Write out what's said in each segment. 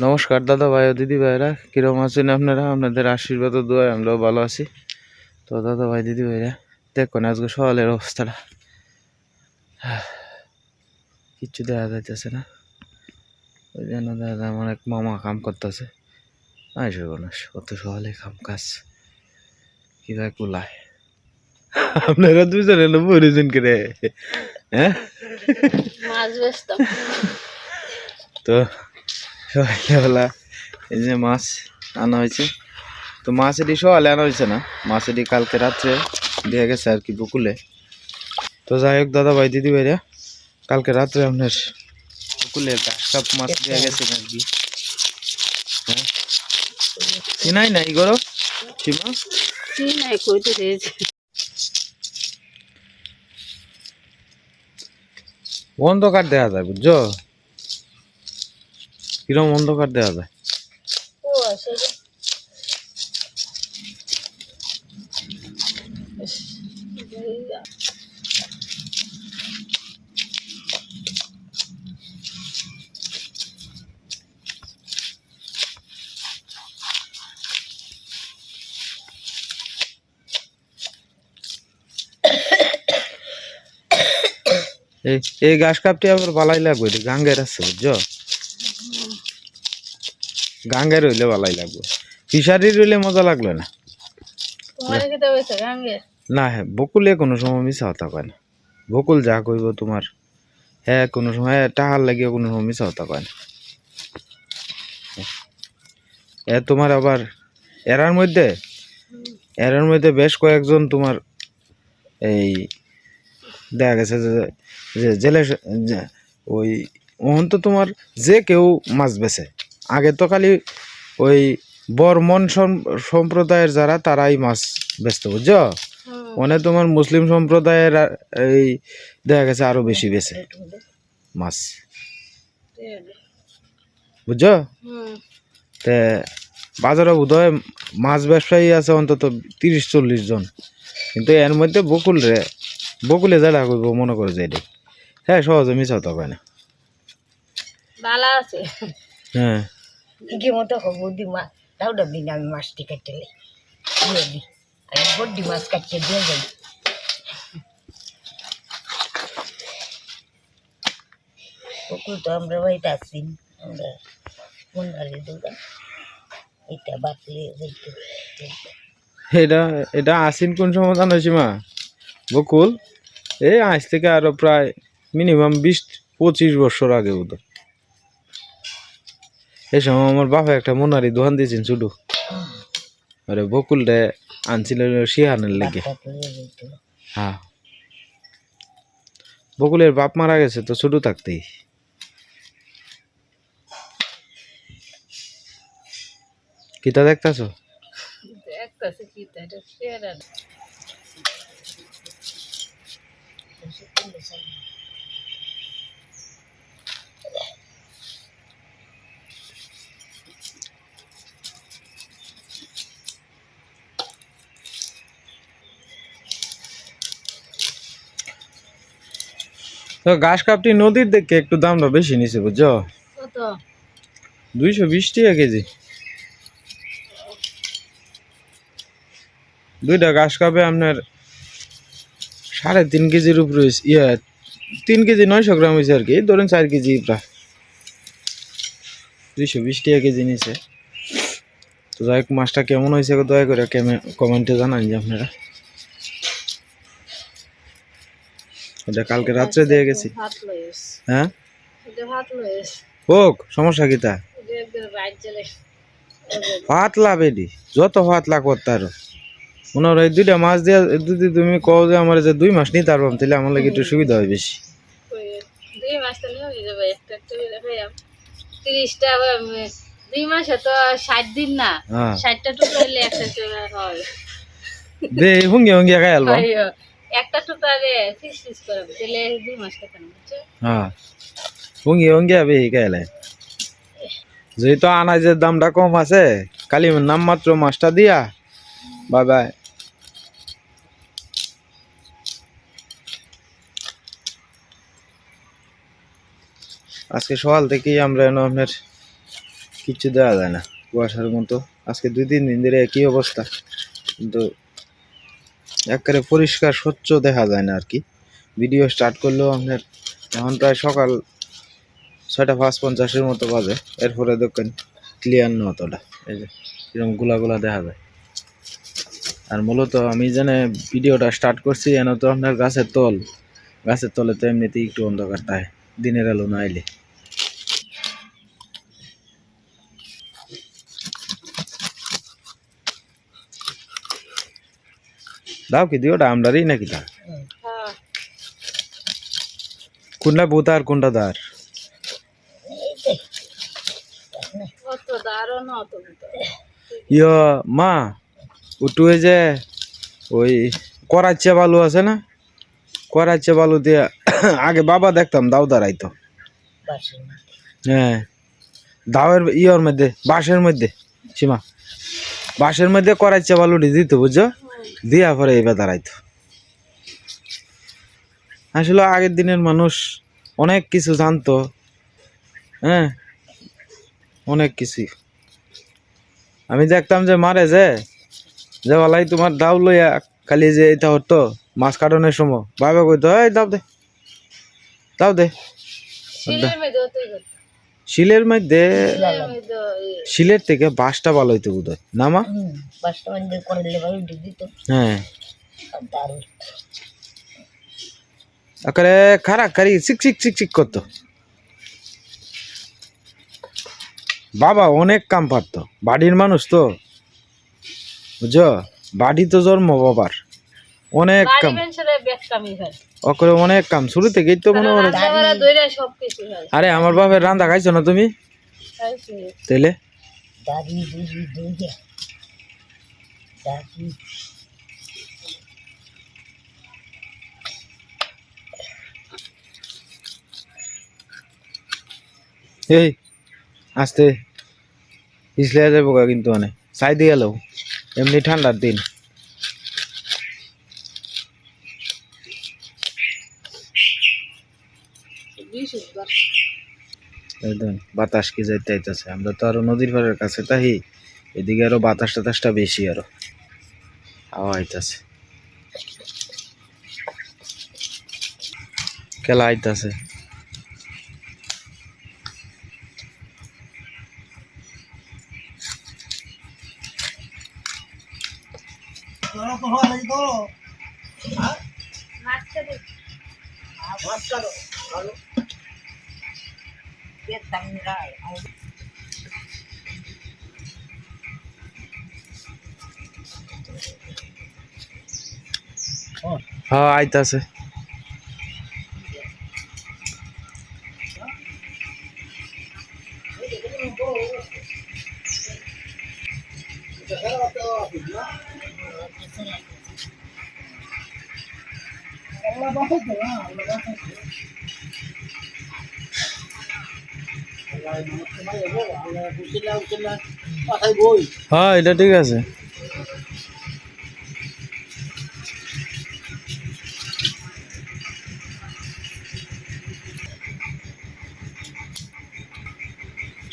নমস্কার দাদা ভাই ও দিদি ভাইরা। কিরম আছেন আপনারা? আপনাদের আশীর্বাদ ও দোয়ায় আমরাও ভালো আছি। তো দাদা ভাই দিদি ভাইরা দেখুন আজকে সকালের অবস্থাটা। কিচ্ছু দেখা যাইতেছে না। ওই জন্য দাদা আমার এক মামা কাম করতেছে। আই সর্বনাশ অত সকালে কাম কাজ। কীভাবে কুলায়। আপনারা দুজনে বলেছেন করে হ্যাঁ? তো সকালবেলা এই যে মাছ আনা হয়েছে। তো মাছ এটি সকালে আনা হয়েছে না মাছ এটি কালকে রাত্রে দিয়ে গেছে আর কি বকুলে তো যাই হোক দাদা ভাই দিদি ভাইরা কালকে রাত্রে আপনার বকুলে কাপ মাছ দিয়ে গেছে আর কি। হ্যাঁ? চিনাই নাই গরো সীমা কইতে দিয়েছে অন্ধকার দেখা যায় বুঝছ? কিরম অন্ধকার দেওয়া যায়? এই ঘাস কাপটি আবার বালাই লাগবে গাঙ্গের আছে বুঝছ? গাঙ্গের হইলে ভালাই লাগবে। ফিশারির হইলে মজা লাগল না? গাঙ্গে? না হ্যাঁ বকুলে কোনো সময় মিশা হতা কয় না। বকুল যা কইব তোমার হ্যাঁ কোনো সময় হ্যাঁ, টাহার লাগিয়ে কোনো সময় মিশা হতা কয় না। এ তোমার আবার এরার মধ্যে? এরার মধ্যে বেশ কয়েকজন তোমার এই দেখা গেছে যে যে জেলে ওই ওহন তো তোমার যে কেউ মাছ বেছে। আগে তো খালি ওই বর্মন সম- সম্প্রদায়ের যারা তারাই মাছ বেচতো বুঝছ? মানে তোমার মুসলিম সম্প্রদায়ের এই দেখা গেছে আরও বেশি বেছে মাছ। বুঝছ? তে বাজারে বোধহয় মাছ ব্যবসায়ী আছে অন্তত তিরিশ চল্লিশ জন। কিন্তু এর মধ্যে বকুল রে বকুলে যেটা করব মনে করে যে হ্যাঁ সহজে মিশা তো না। হ্যাঁ। মতো দিন আমি মাছটি দিয়ে দিই আমি বড্ডি মাছ কাটতে দিয়ে পুকুর তো আমরা বাড়িতে আসছি আমরা দোকান এটা বাতলে এটা এটা আসিন কোন সময় জানো সীমা বকুল এই আজ থেকে আরও প্রায় মিনিমাম বিশ পঁচিশ বছর আগে বোধ এই সময় আমার বাপা একটা মোনারি দোকান দিয়েছেন শুধু আরে বকুল রে আনছিল শিহানের লেগে। হ্যাঁ। বকুলের বাপ মারা গেছে তো ছোট থাকতেই। কিতা দেখতাছো? দেখতেছে তা ঘাস কাপটি নদীর দেখে একটু দামটা বেশি নিছে বুঝছ? দুইশো বিশ টাকা কেজি। দুইটা ঘাস কাপে আপনার সাড়ে তিন কেজির উপরে ইয়ে তিন কেজি নয়শো গ্রাম হয়েছে আর কি ধরেন চার কেজি প্রায়। দুইশো বিশ টাকা কেজি নিছে। তো যাই হোক মাছটা কেমন হয়েছে দয়া করে কমেন্টে জানান যে আপনারা। এটা কালকে রাত্রে দিয়ে গেছি। হ্যাঁ? হোক সমস্যা কি তা? পাতলা বেডি যত পাতলা করতে আরও মনে হয় দুইটা মাছ দিয়ে যদি তুমি কও যে আমার যে দুই মাস নিতে পারবাম তাহলে আমার লাগে একটু সুবিধা হয় বেশি। দুই মাস তো নিয়ে যাবে একটা একটা তিরিশটা দুই মাসে তো ষাট দিন না। হ্যাঁ। ষাটটা টুকরো হলে একটা হয়। দে হুঙ্গে হুঙ্গে খাই আলবা। একটা টুকরারে ফিস ফিস করে তাহলে দুই মাস খেতে না বুঝছ? হ্যাঁ। হুঙ্গে হুঙ্গে আবে খাইলে যেহেতু আনাজের দামটা কম আছে, খালি নাম মাত্র মাছটা দিয়া, বাই আজকে সকাল থেকেই আমরা এনো আপনার কিচ্ছু দেওয়া যায় না, কুয়াশার মতো। আজকে দুই, তিন দিন ধরে একই অবস্থা। কিন্তু একেবারে পরিষ্কার, স্বচ্ছ দেখা যায় না আর কি ভিডিও স্টার্ট করলেও আপনার এখন প্রায় সকাল ছয়টা পাঁচ পঞ্চাশের মতো বাজে। এরপরে দেখেন ক্লিয়ার না অতটা। এই যে, এরকমগুলা গুলা দেখা যায়। আর মূলত আমি জানে ভিডিওটা স্টার্ট করছি, এন তো আপনার গাছের তল। গাছের তলে তো এমনিতেই একটু অন্ধকার, তাই দিনের আলো না এলে। দাও কি দিও আমরারই নাকি তা কোনটা বুতা কোনটা দার ইয় মা, উঠু যে ওই করাচ্ছে বালু আছে না? করাচ্ছে বালু দিয়ে আগে বাবা দেখতাম দাও দাঁড়াইতো। বাসের হ্যাঁ দাওয়ের ইয়র মধ্যে, বাঁশের মধ্যে, সীমা। বাঁশের মধ্যে করাচ্ছে বালুটি দিত, বুঝছ? দিয়া পরে এবার দাঁড়াইতো। আসলে আগের দিনের মানুষ অনেক কিছু জানতো হ্যাঁ? অনেক কিছু আমি দেখতাম যে মারে যে যে তোমার দাও লইয়া খালি যে এটা হতো, মাছ কাটনের সময়। বাবা কইতো, এই দাও দে দাও দে শিলের মধ্যে শিলের থেকে বাঁশটা ভালো হইতো বোধ হয় না মা? হুম বাসটা মধ্যে করলে ভালো দিত। হ্যাঁ। আর খারাপ খারি চিক চিক চিক চিক করতো। বাবা অনেক কাম পারতো। বাড়ির মানুষ তো। বুঝছ? বাড়ি তো জন্ম বাবার। অনেক কাম। হয় অনেক কাম শুরু থেকেই তো মনে হয় আরে আমার বাপের রান্না খাইছো না তুমি? তাইলে? এই আস্তে। পিছলে যাব কিন্তু মানে। চাই দিয়ে গেল এমনি ঠান্ডার দিন। একদম বাতাস কি যাইতে আইতেছে? আমরা তো আরও নদীর পাড়ের কাছে তাই এদিকে আরও বাতাস টাতাসটা বেশি আরও। হাওয়া আইতাছে। খেলা আইতাছে। নাচতে দে। হ্যাঁ আইতাছে হ্যাঁ এটা ঠিক আছে।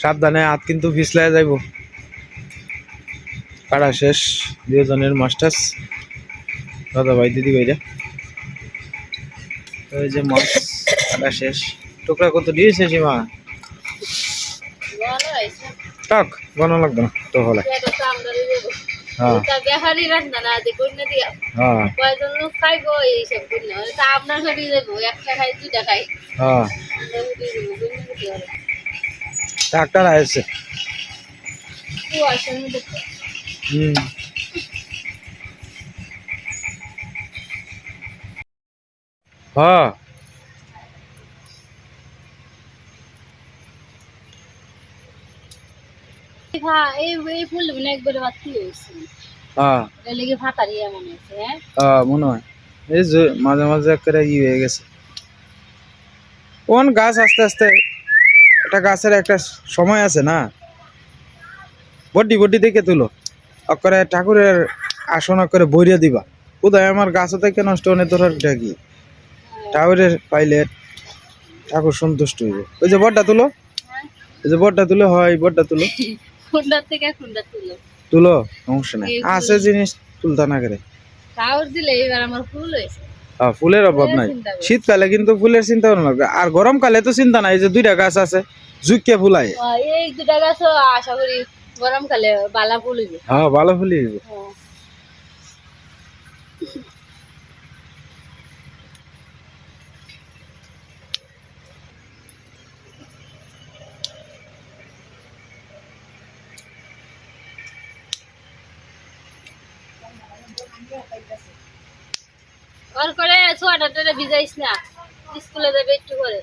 সাবধানে হাত কিন্তু পিছলায় যাইব। কারা শেষ দুজনের মাস্টার্স। দাদা ভাই, দিদি ভাইরা। ওই যে মাছ শেষ। টুকরা কত দিয়েছে সীমা। টাক বানো লাগবে না তো হলে আমদানি দেবো। হ্যাঁ ওটা বেহারি রান্না না দিয়ে কন্যা দিয়া হ্যাঁ কয়জন লোক খাইবো এইসব কন্যা তা আপনার ঘরে দেবো একটা খাই দুইটা খাই হ্যাঁ আমরা উঠিয়ে দেবো কন্যা খেতে হবে ডাক্তার আসছে কুয়াশার মধ্যে তো। হুম হ্যাঁ হ্যাঁ, এই এই ফুল মানে একবারে বাতি হয়েছে হ্যাঁ। এটা লেগে ফাটারি এমন হয়েছে হ্যাঁ? হ্যাঁ মনে হয়। এই যে মাঝে মাঝে করে ই হয়ে গেছে। কোন গাছ আস্তে আস্তে একটা গাছের একটা সময় আছে না? বড্ডি বড্ডি দেখে তুলো। অকরে ঠাকুরের আসন করে বইরিয়ে দিবা। কোথায় আমার গাছ থেকে নষ্ট হনে তোর কি? ঠাকুরের পাইলে ঠাকুর সন্তুষ্ট হইবে। ওই যে বড্ডা তুলো। হ্যাঁ। এই যে বড্ডা তুলে হয় বটটা তুলো। থেকে কুন্ডা তুলো। তুলো? সমস্যা নাই। আছে জিনিস তুলতা না করে। দিলে এবার আমার ফুল হয়েছে। হ্যাঁ, ফুলের অভাব নাই। শীতকালে কিন্তু ফুলের চিন্তা ভাবনা লাগবে আর গরমকালে তো চিন্তা নাই যে দুইটা গাছ আছে ফুলায়। আহ, এই দুটা গাছ আশা করি গরমকালে বালা ফুল হ্যাঁ ভালো ফুলি হইবো। হ্যাঁ। ওর করে সোয়াটারটা ভিজাইস না। স্কুলে যাবে একটু করে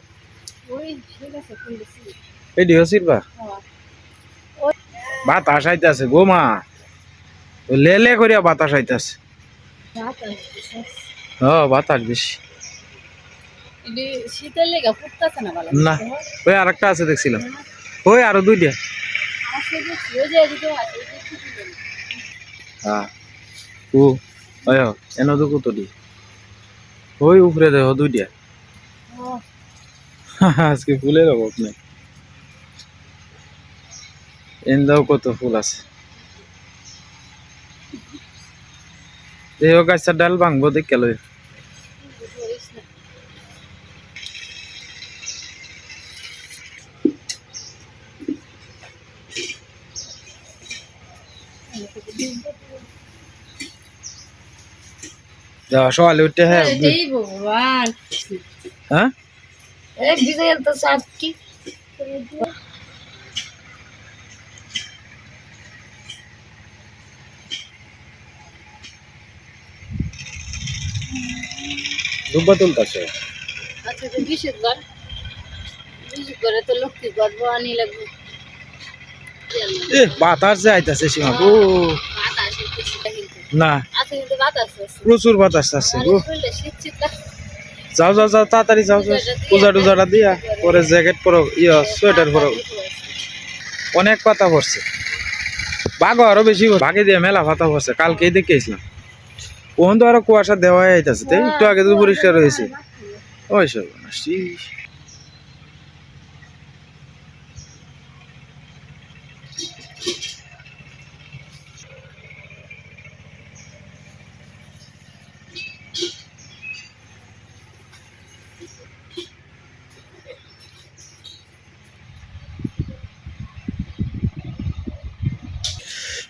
ওই ঠিক আছে ফুল দিছি এই দিও সিরবা হ্যাঁ। বাতাস আইতাছে গো মা। ওই লেলে করিয়া বাতাস আইতাছে। হ্যাঁ বাতাস বেশি। শীতের লেগে ফুটতেছে না ভালো না ওই আর একটা আছে দেখছিলাম। ওই আরও দুইটা। হ্যাঁ ও এন তো কত দি ওই উপরে দেখো দুইটা। আজকে ফুলের অভাব নেই এন্দাও কত ফুল আছে। এই গাছটা ডাল ভাঙবো দেখে লই। সকালে উঠতে হ্যাঁ ভগবান। হ্যাঁ? তো সাতটি দুব্বা তুলতাছে। আচ্ছা তো বিশুদ্ধ ঘর। বিশুদ্ধ ঘরে তো লক্ষ্মী গর্ব আনি লাগবে। এ বাতাস সীমা না। প্রচুর বাতাস আছে গো। যাও যাও যাও তাড়াতাড়ি যাও যাও। পূজা টুজাটা দিয়া পরে জ্যাকেট পরো ইয়ে সোয়েটার পরো। অনেক পাতা পড়ছে। বাঘ আরও বেশি ভাগে দিয়ে মেলা পাতা পড়ছে। কালকেই দেখেছিলাম ওখান তো আরও কুয়াশা দেওয়া আইতাছে। তাই একটু আগে তো পরিষ্কার হয়েছে ওই সব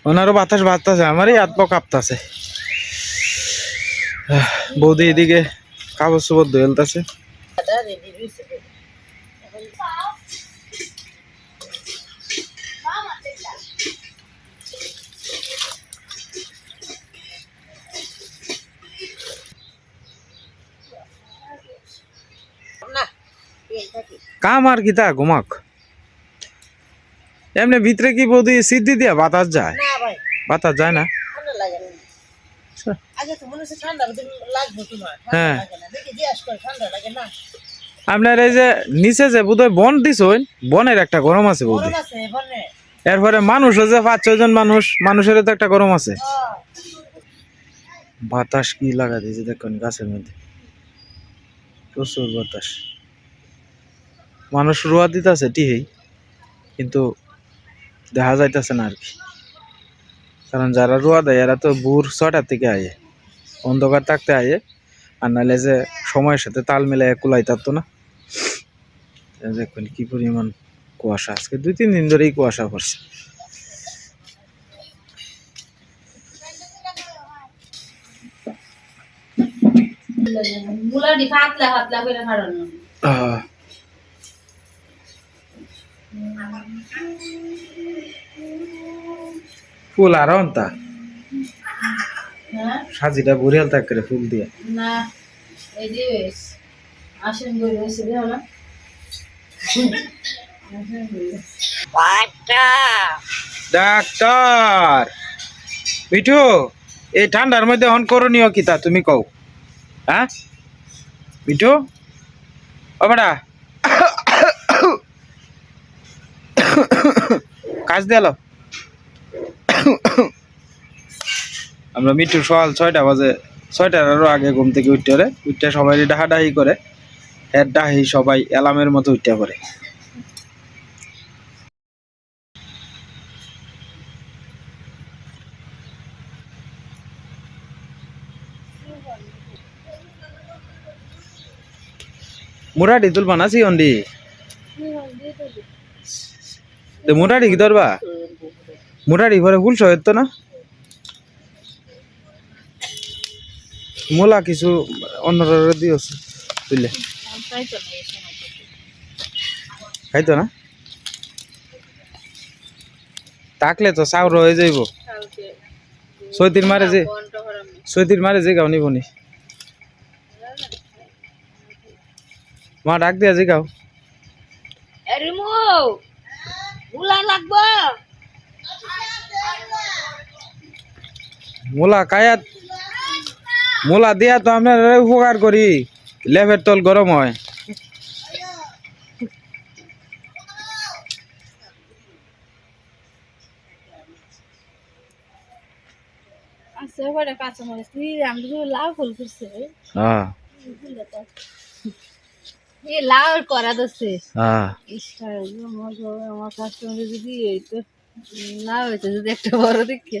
ওনারও বাতাস বাজতেছে আমারই হাত পা কাঁপতাছে। বৌদি এদিকে কাগজ চোপড় থাকি কাম আর কিতা ঘুমাক? এমনি ভিতরে কি বৌদি সিদ্ধি দিয়া বাতাস যায়? বাতাস যায় না। হ্যাঁ। আপনার এই যে নিচে যে বোধহয় বন দিছ বনের একটা গরম আছে বনে। এরপরে মানুষও যে পাঁচ ছয় জন মানুষ মানুষের তো একটা গরম আছে। বাতাস কি লাগা দিয়েছে দেখুন গাছের মধ্যে। প্রচুর বাতাস। মানুষ রোয়া দিতেছে টিহেই কিন্তু দেখা যাইতেছে না আর কি। কারণ যারা রোয়া দেয় এরা তো ভোর ছটার থেকে আয়ে অন্ধকার থাকতে আয়ে আর নাহলে যে সময়ের সাথে তাল মিলাই কুলাই থাকতো না। দেখুন কি পরিমাণ কুয়াশা। আজকে দুই তিন দিন ধরেই কুয়াশা পড়ছে। মুলাডি ফুল আর অন্তা? হ্যাঁ? সাজিটা বরিয়াল তাক করে ফুল দিয়ে। না এই যে আসেন বই রয়েছে দেখো না ডাক্তার! মিঠু এই ঠান্ডার মধ্যে অন করণীয় কিতা তুমি কও? হ্যাঁ? মিঠু? ও বেটা। কাজ দিয়ালো আমরা মৃত্যুর সকাল ছয়টা বাজে। ছয়টার আরও আগে ঘুম থেকে উঠতে পারে উঠতে সবাই ডাহাডাহি করে হ্যাঁ ডাহি সবাই অ্যালামের মতো উঠতে পারে। মুরাটি তুলবা না সিওন্ডি মুরাটি কি ধরবা? মুরাটি ঘরে ফুল সহের তো না? মোলা কিছু অন্যরা এই সময় খাইতো না? তাকলে তো চাউর হয়ে যাইব। সৈতির মারে যে সৈতির মারে যে গাও নিবনি। মা ডাক দিয়া যে গাও। লাগবো। মোলা কায়াত মোলা দিয়া তো আমরা উপকার করি। লেফের তল গরম হয়। লাউ হ্যাঁ। লাউ করা দছে হ্যাঁ। আমার কাস্টমার যদি না হইতো যদি একটা বড় দেখে।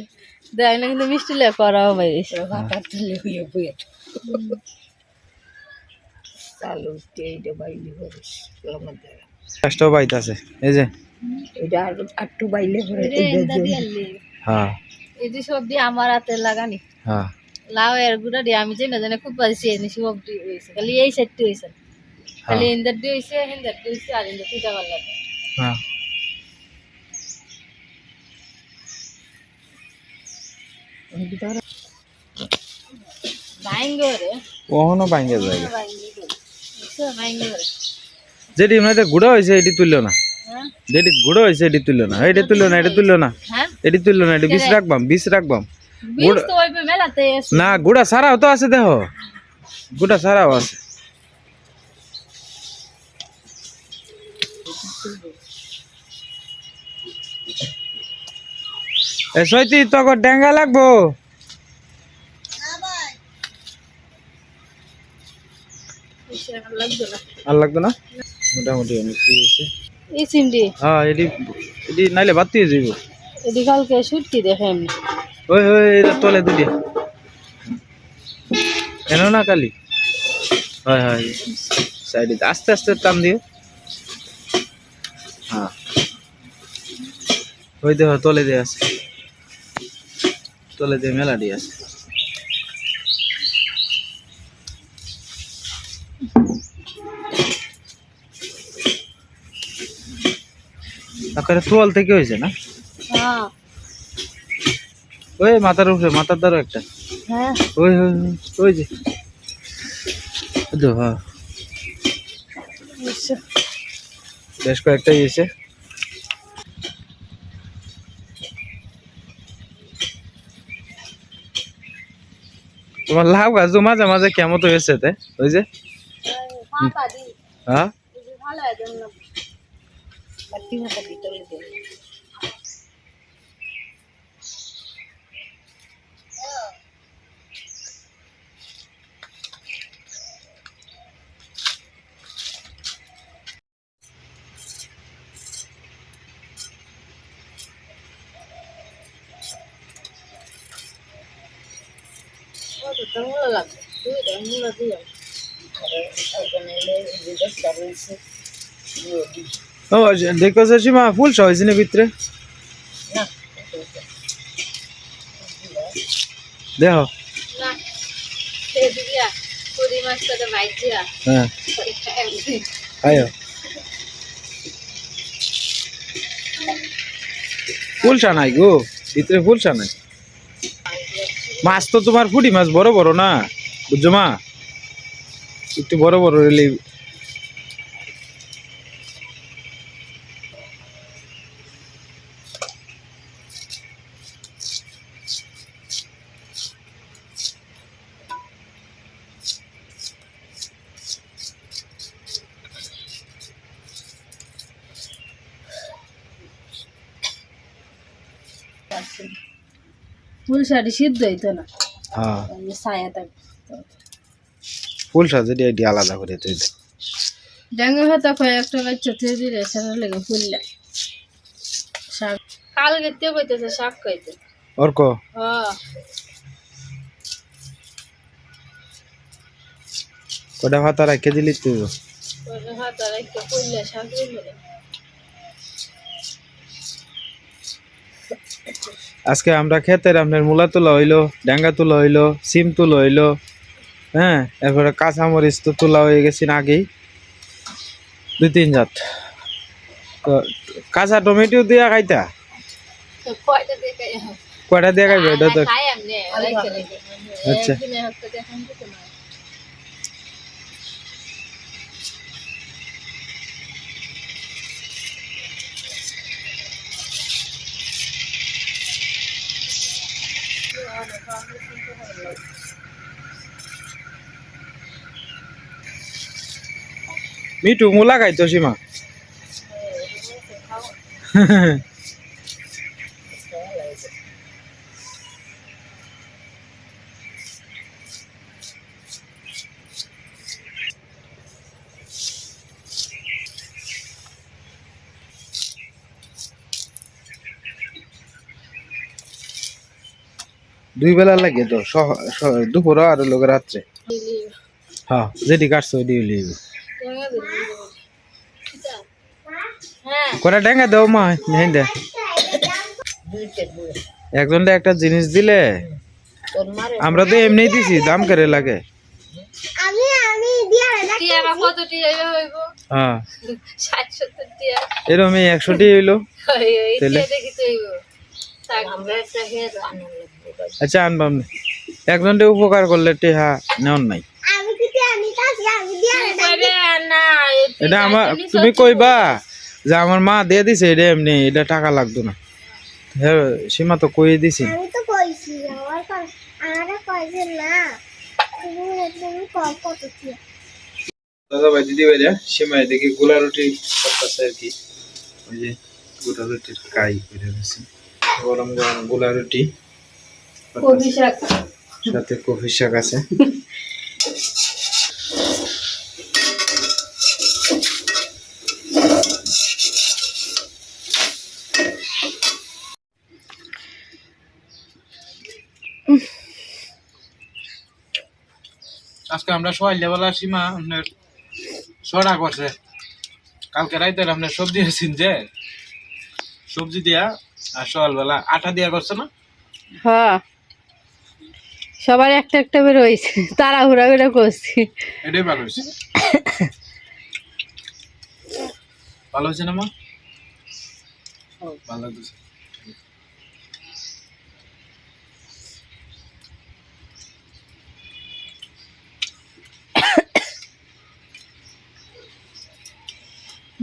দেয় না কিন্তু মিষ্টি লে করাও বাইরে ভাতা তুলে হয়ে বয়ে চালু এইটা বাইলে করিস এই যে। এটা আর একটু বাইলে করে হ্যাঁ। এই যে সবজি আমার হাতে লাগানি। হ্যাঁ। লাউ এর গুড়া দিয়ে আমি না জানি খুব পাইছি এনে সবজি হয়েছে খালি এই সাইডটি হয়েছে খালি ইন্দার দিয়ে হয়েছে হিন্দার দিয়ে হয়েছে আর ইন্দার পূজা করলাম হ্যাঁ। কখনো ভাঙ্গে যায় যেটি এমনিতে গুঁড়ো হয়েছে এটি তুললো না। হ্যাঁ? যেটি গুঁড়ো হয়েছে এটি তুললো না। এটা তুললো না এটা তুললো না। হ্যাঁ? এটি তুললো না এটি বিষ রাখবাম বিষ রাখবাম। না গুড়া সারাও তো আছে দেহ গুড়া সারাও আছে। সৈতি তোকে ডেঙ্গা লাগবো? লাগবে না আর লাগতো না? মোটামুটি অনেক কি হয়েছে এই হ্যাঁ নাইলে বাতি হয়ে যাইব। কালকে সুটকি দেখে এমনি ওই ওই এটা তলে দুটি। কেন না কালি? হয় হয়। সাইডে আস্তে আস্তে টান দিও হ্যাঁ। ওই দেখো তলে দিয়ে আছে। তলে দিয়ে মেলাডি আছে তারপরে তোয়াল থেকে হয়েছে না হ্যাঁ ওই মাথার উপরে মাথার দ্বারা একটা হ্যাঁ ওই ওই ওই, ওই যে ওই তো, হ্যাঁ বেশ কয়েকটা ইয়েছে তোমার লাউ গাছ তো মাঝে মাঝে কেমন তো হয়েছে তে? ওই যে? হ্যাঁ? ভালো লাগবে তুই দেখ মূলা দিও। ও দেখো সীমা, ফুল সহ না ভিতরে। ভাইজিয়া হ্যাঁ। আয়ো। ফুলসা নাই গো, ভিতরে ফুলসা নাই। মাছ তো তোমার ফুটি মাছ বড় বড় না বুঝছ মা? একটু বড় বড় রেলি ফুল শাড়ি সিদ্ধ হইতো না। হ্যাঁ। ছায়া থাকতো ফুলসা যেটি এটি আলাদা করে তুই ডেঙ্গু ভাতা কয়েকটা বাচ্চা থুয়ে দিলে সেটা লেগে ফুললে শাক কাল গেতে কইতেছে শাক খাইতে অর্ক? হ্যাঁ। ওটা হাতা রাখে দিলি তুই? কইলা শাক দিলে আজকে আমরা ক্ষেতের আপনার মূলা তোলা হইল ড্যাঙ্গা তুলো হইল সিম তুলা হইল হ্যাঁ? এরপরে কাঁচামরিচ তো তোলা হয়ে গেছি আগেই। দুই তিন জাত। তো কাঁচা টমেটো দিয়া খাইতা? কয়টা দিয়ে খাইবে? এটা তো আচ্ছা। মিঠু মূলা খাইতো সীমা। দুই বেলা লাগে তো দুপুর আর লোক রাত্রে। হ্যাঁ যেটি কাটছো ওইটি লিব টেঙ্গা দিলি হ্যাঁ কটা ডেঙ্গা দেও মা নেই দে। একজনটা একটা জিনিস দিলে। আমরা তো এমনি দিছি দাম করে লাগে। হ্যাঁ। এরকম একশোটি হইল। আচ্ছা আনবাম। একজনটা উপকার করলে টেহা নেওয়ার নাই। এটা আমার তুমি কইবা? যে আমার মা দিয়ে দিছে এটা এমনি এটা টাকা লাগতো না। হ্যাঁ সীমা তো কই দিছি। আমি তো কইছি আমার আমারে কইছে না তুমি তুমি কম কত দাদা ভাই দিদি ভাই সীমা এদিকে গোলা রুটি করতেছে আর কি। ওই যে গোলা রুটির কাই করে দিয়েছে গরম গরম গোলা রুটি সাথে কফি শাক আছে। আজকে আমরা সবাই লেবেলা সীমা আপনার সরা করছে। কালকে রাইতে আপনার সবজি আছেন যে? সবজি দিয়া আর সকালবেলা আটা দিয়া করছে না? হ্যাঁ। সবার একটা একটা বের হয়েছে। তাড়াহুড়া করে করছি। এটাই ভালো হয়েছে। ভালো হয়েছে না মা? ভালো হয়েছে।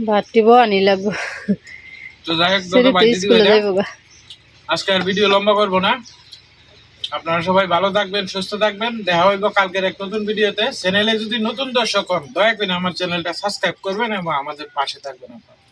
বানি লাগবো। তো যাই হোক দাদা আজকে আর ভিডিও লম্বা করব না। আপনারা সবাই ভালো থাকবেন সুস্থ থাকবেন। দেখা হইব কালকের এক নতুন ভিডিওতে। চ্যানেলে যদি নতুন দর্শক হন দয়া করে আমার চ্যানেলটা সাবস্ক্রাইব করবেন এবং আমাদের পাশে থাকবেন আপনারা।